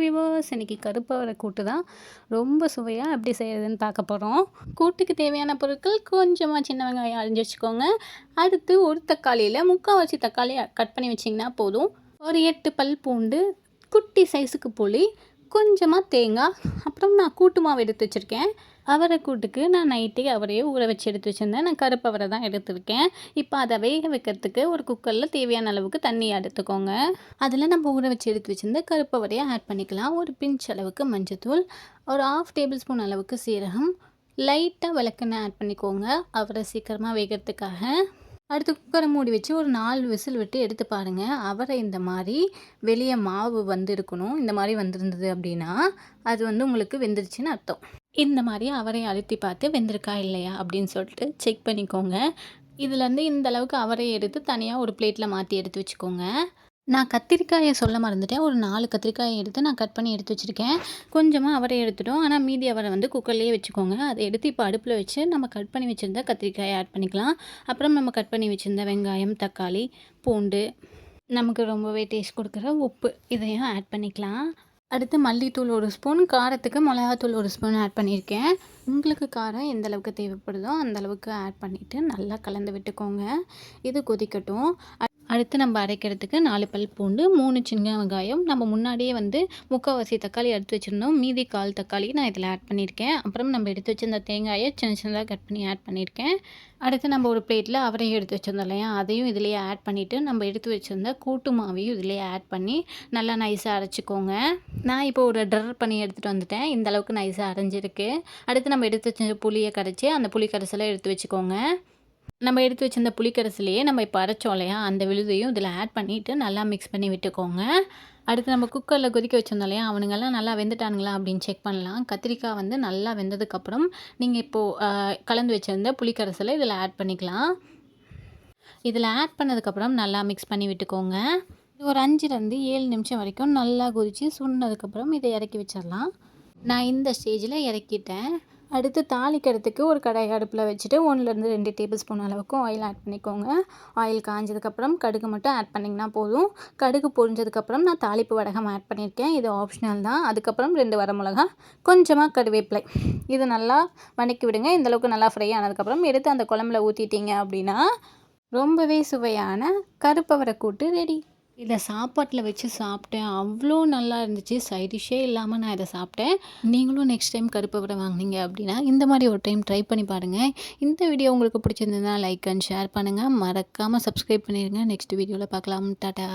Viewers இன்றைக்கி கருப்பவரை கூட்டு தான் ரொம்ப சுவையாக எப்படி செய்கிறதுன்னு பார்க்க போகிறோம் கூட்டுக்கு தேவையான பொருட்கள் கொஞ்சமாக சின்ன வெங்காயம் அரிஞ்சு வச்சுக்கோங்க. அடுத்து ஒரு தக்காளியில் முக்கால்வாசி தக்காளி கட் பண்ணி வச்சிங்கன்னா போதும். ஒரு எட்டு பல் பூண்டு குட்டி சைஸுக்கு புளி கொஞ்சமாக தேங்காய் அப்புறம் நான் கூட்டு மாவு எடுத்து வச்சுருக்கேன். அவரை கூட்டுக்கு நான் நைட்டே அவரையே ஊற வச்சு எடுத்து வச்சுருந்தேன். நான் கருப்பு அவரை தான் எடுத்திருக்கேன் இப்போ அதை வேக வைக்கிறதுக்கு ஒரு குக்கரில் தேவையான அளவுக்கு தண்ணி எடுத்துக்கோங்க. அதில் நம்ம ஊற வச்சு எடுத்து வச்சுருந்த கருப்பவரையை ஆட் பண்ணிக்கலாம். ஒரு பிஞ்ச் அளவுக்கு மஞ்சத்தூள் ஒரு ஆஃப் டேபிள் ஸ்பூன் அளவுக்கு சீரகம். லைட்டாக விளக்கெண்ணெய் ஆட் பண்ணிக்கோங்க. அவரை சீக்கிரமாக வேகிறதுக்காக. அடுத்து குக்கரை மூடி வச்சு ஒரு நாலு விசில் விட்டு எடுத்து பாருங்கள் அவரை இந்த மாதிரி வெளியே மாவு வந்திருக்கணும். இந்த மாதிரி வந்திருந்தது அப்படின்னா அது வந்து உங்களுக்கு வெந்துருச்சுன்னு அர்த்தம். இந்த மாதிரி அவரை அழுத்தி பார்த்து வெந்திருக்கா இல்லையா அப்படின்னு சொல்லிட்டு செக் பண்ணிக்கோங்க. இதுலேருந்து இந்த அளவுக்கு அவரை எடுத்து தனியாக ஒரு பிளேட்டில் மாற்றி எடுத்து வச்சுக்கோங்க. நான் கத்திரிக்காயை சொல்ல மறந்துட்டேன். ஒரு நாலு கத்திரிக்காயை எடுத்து நான் கட் பண்ணி எடுத்து வச்சுருக்கேன். கொஞ்சமாக அவரை எடுத்துட்டோம். ஆனால் மீதி அவரை வந்து குக்கர்லேயே வச்சுக்கோங்க. அதை எடுத்து இப்போ அடுப்பில் வச்சு நம்ம கட் பண்ணி வச்சுருந்த கத்திரிக்காயை ஆட் பண்ணிக்கலாம். அப்புறம் நம்ம கட் பண்ணி வச்சுருந்த வெங்காயம் தக்காளி பூண்டு நமக்கு ரொம்பவே டேஸ்ட் கொடுக்குற உப்பு இதையும் ஆட் பண்ணிக்கலாம். அடுத்து மல்லித்தூள் ஒரு ஸ்பூன் காரத்துக்கு மிளகாத்தூள் ஒரு ஸ்பூன் ஆட் பண்ணியிருக்கேன். உங்களுக்கு காரம் எந்த அளவுக்கு தேவைப்படுதோ அந்த அளவுக்கு ஆட் பண்ணிவிட்டு நல்லா கலந்து விட்டுக்கோங்க. இது கொதிக்கட்டும். அடுத்து நம்ம அரைக்கிறதுக்கு நாலு பல் பூண்டு மூணு சின்ன வெங்காயம். நம்ம முன்னாடியே வந்து முக்கால்வாசி தக்காளி எடுத்து வச்சுருந்தோம். மீதி கால் தக்காளி நான் இதில் ஆட் பண்ணியிருக்கேன். அப்புறம் நம்ம எடுத்து வச்சிருந்த தேங்காயை சின்ன சின்னதாக கட் பண்ணி ஆட் பண்ணியிருக்கேன். அடுத்து நம்ம ஒரு பிளேட்டில் அவரையும் எடுத்து வச்சுருந்தோம் இல்லையா? அதையும் இதிலேயே ஆட் பண்ணிவிட்டு நம்ம எடுத்து வச்சுருந்த கூட்டு மாவையும் இதிலேயே ஆட் பண்ணி நல்லா நைஸாக அரைச்சிக்கோங்க. நான் இப்போ ஒரு ட்ரர் பண்ணி எடுத்துகிட்டு வந்துட்டேன். இந்த அளவுக்கு நைஸாக அரைஞ்சிருக்கு. அடுத்து நம்ம எடுத்து வச்ச புளியை கரைச்சி அந்த புளி கரைசலை எடுத்து வச்சுக்கோங்க. நம்ம எடுத்து வச்சிருந்த புளிக்கரசிலேயே நம்ம இப்போ அரைச்சோம் இல்லையா? அந்த விழுதையும் இதில் ஆட் பண்ணிவிட்டு நல்லா மிக்ஸ் பண்ணி விட்டுக்கோங்க. அடுத்து நம்ம குக்கரில் கொதிக்க வச்சிருந்தோம் இல்லையா? அவனுங்கெல்லாம் நல்லா வெந்துட்டானுங்களா அப்படின்னு செக் பண்ணலாம். கத்திரிக்காய் வந்து நல்லா வெந்ததுக்கப்புறம் நீங்கள் இப்போது கலந்து வச்சுருந்த புளிக்கரசில் இதில் ஆட் பண்ணிக்கலாம். இதில் ஆட் பண்ணதுக்கப்புறம் நல்லா மிக்ஸ் பண்ணி விட்டுக்கோங்க. ஒரு அஞ்சுலேருந்து ஏழு நிமிஷம் வரைக்கும் நல்லா கொதித்து சுண்ணதுக்கப்புறம் இதை இறக்கி வச்சிடலாம் நான் இந்த ஸ்டேஜில் இறக்கிட்டேன். அடுத்து தாளிக்கிறதுக்கு ஒரு கடாய் அடுப்பில் வச்சுட்டு ஒன்றுலேருந்து ரெண்டு டேபிள் ஸ்பூன் அளவுக்கு ஆயில் ஆட் பண்ணிக்கோங்க. ஆயில் காஞ்சதுக்கப்புறம் கடுகு மட்டும் ஆட் பண்ணிங்கன்னா போதும். கடுகு பொரிஞ்சதுக்கப்புறம் நான் தாளிப்பு வடகம் ஆட் பண்ணியிருக்கேன். இது ஆப்ஷனல் தான். அதுக்கப்புறம் ரெண்டு வரமிளகா கொஞ்சமாக கருவேப்பிலை. இது நல்லா வணக்கி விடுங்க. இந்தளவுக்கு நல்லா ஃப்ரை ஆனதுக்கப்புறம் எடுத்து அந்த குழம்புல ஊற்றிட்டீங்க அப்படின்னா ரொம்பவே சுவையான கருப்பவரை கூட்டு ரெடி இதை சாப்பாட்டில் வச்சு சாப்பிட்டேன். அவ்வளோ நல்லா இருந்துச்சு. சைடிஷ்ஷே இல்லாமல் நான் இதை சாப்பிட்டேன். நீங்களும் நெக்ஸ்ட் டைம் கருப்பை விட வாங்கினீங்க அப்படின்னா இந்த மாதிரி ஒரு டைம் ட்ரை பண்ணி பாருங்கள் இந்த வீடியோ உங்களுக்கு பிடிச்சிருந்ததுன்னா லைக் அண்ட் ஷேர் பண்ணுங்கள் மறக்காமல் சப்ஸ்கிரைப் பண்ணிடுங்க நெக்ஸ்ட் வீடியோவில் பார்க்கலாம். டாட்டா